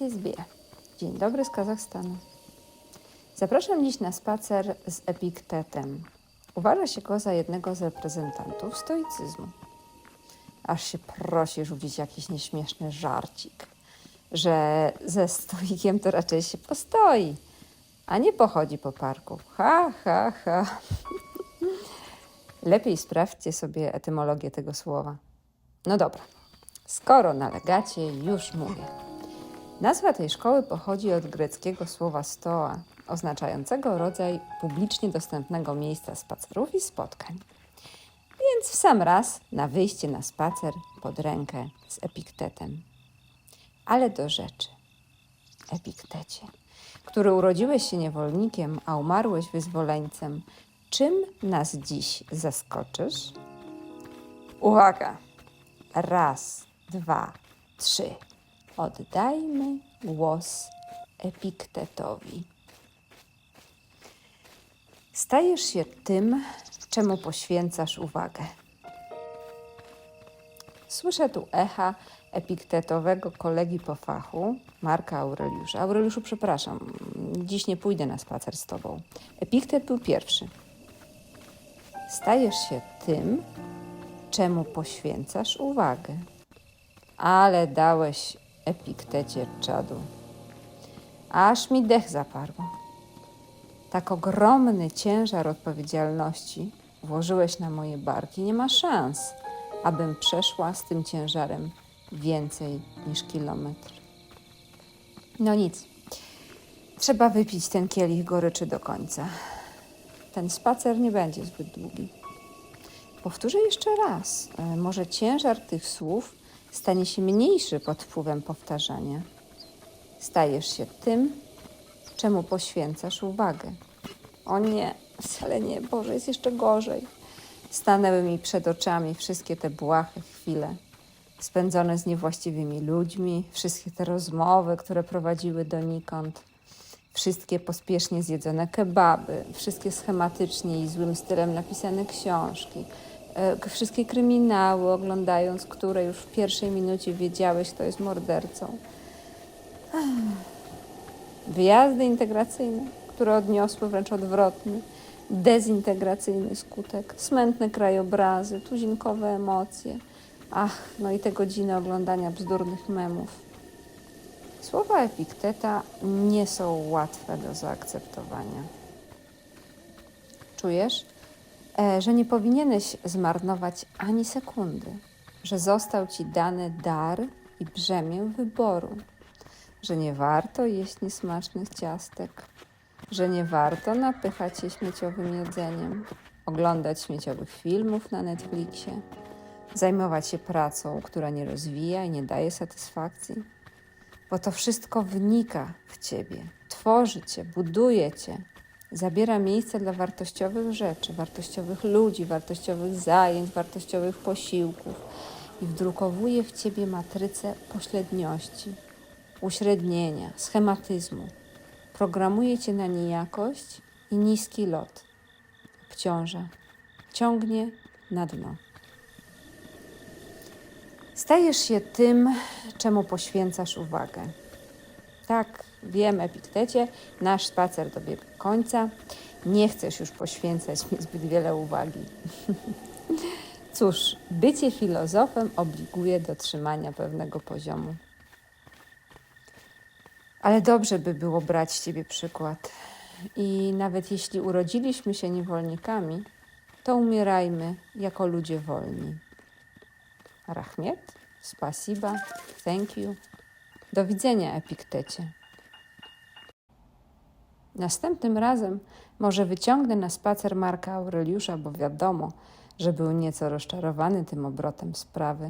Jest wie. Dzień dobry z Kazachstanu. Zapraszam dziś na spacer z Epiktetem. Uważa się go za jednego z reprezentantów stoicyzmu. Aż się prosi rzucić jakiś nieśmieszny żarcik, że ze stoikiem to raczej się postoi, a nie pochodzi po parku. Ha, ha, ha. Lepiej sprawdźcie sobie etymologię tego słowa. No dobra, skoro nalegacie, już mówię. Nazwa tej szkoły pochodzi od greckiego słowa stoa, oznaczającego rodzaj publicznie dostępnego miejsca spacerów i spotkań. Więc w sam raz na wyjście na spacer pod rękę z Epiktetem. Ale do rzeczy. Epiktecie, który urodziłeś się niewolnikiem, a umarłeś wyzwoleńcem, czym nas dziś zaskoczysz? Uwaga! Raz, dwa, trzy. Oddajmy głos Epiktetowi. Stajesz się tym, czemu poświęcasz uwagę. Słyszę tu echa epiktetowego kolegi po fachu, Marka Aureliusza. Aureliuszu, przepraszam, dziś nie pójdę na spacer z tobą. Epiktet był pierwszy. Stajesz się tym, czemu poświęcasz uwagę. Ale dałeś epiktecie czadu. Aż mi dech zaparło. Tak ogromny ciężar odpowiedzialności włożyłeś na moje barki. Nie ma szans, abym przeszła z tym ciężarem więcej niż kilometr. No nic. Trzeba wypić ten kielich goryczy do końca. Ten spacer nie będzie zbyt długi. Powtórzę jeszcze raz. E, Może ciężar tych słów stanie się mniejszy pod wpływem powtarzania. Stajesz się tym, czemu poświęcasz uwagę. O nie, wcale nie, Boże, jest jeszcze gorzej. Stanęły mi przed oczami wszystkie te błahe chwile, spędzone z niewłaściwymi ludźmi, wszystkie te rozmowy, które prowadziły donikąd, wszystkie pospiesznie zjedzone kebaby, wszystkie schematycznie i złym stylem napisane książki, wszystkie kryminały, oglądając które już w pierwszej minucie wiedziałeś, kto jest mordercą. Wyjazdy integracyjne, które odniosły wręcz odwrotny, dezintegracyjny skutek, smętne krajobrazy, tuzinkowe emocje. Ach, no i te godziny oglądania bzdurnych memów. Słowa Epikteta nie są łatwe do zaakceptowania. Czujesz, e, że nie powinieneś zmarnować ani sekundy, że został ci dany dar i brzemię wyboru, że nie warto jeść niesmacznych ciastek, że nie warto napychać się śmieciowym jedzeniem, oglądać śmieciowych filmów na Netflixie, zajmować się pracą, która nie rozwija i nie daje satysfakcji bo to wszystko wnika w ciebie, tworzy cię, buduje cię, zabiera miejsce dla wartościowych rzeczy, wartościowych ludzi, wartościowych zajęć, wartościowych posiłków i wdrukowuje w ciebie matrycę pośredniości, uśrednienia, schematyzmu. Programuje cię na niejakość i niski lot. Obciąża, ciągnie na dno. Stajesz się tym, czemu poświęcasz uwagę. Tak, wiem, Epiktecie, nasz spacer dobiegł końca. Nie chcesz już poświęcać mi zbyt wiele uwagi. Cóż, bycie filozofem obliguje do trzymania pewnego poziomu. Ale dobrze by było brać z ciebie przykład. I nawet jeśli urodziliśmy się niewolnikami, to umierajmy jako ludzie wolni. Rachmiet, spasiba, thank you. Do widzenia, Epiktecie. Następnym razem może wyciągnę na spacer Marka Aureliusza, bo wiadomo, że był nieco rozczarowany tym obrotem sprawy.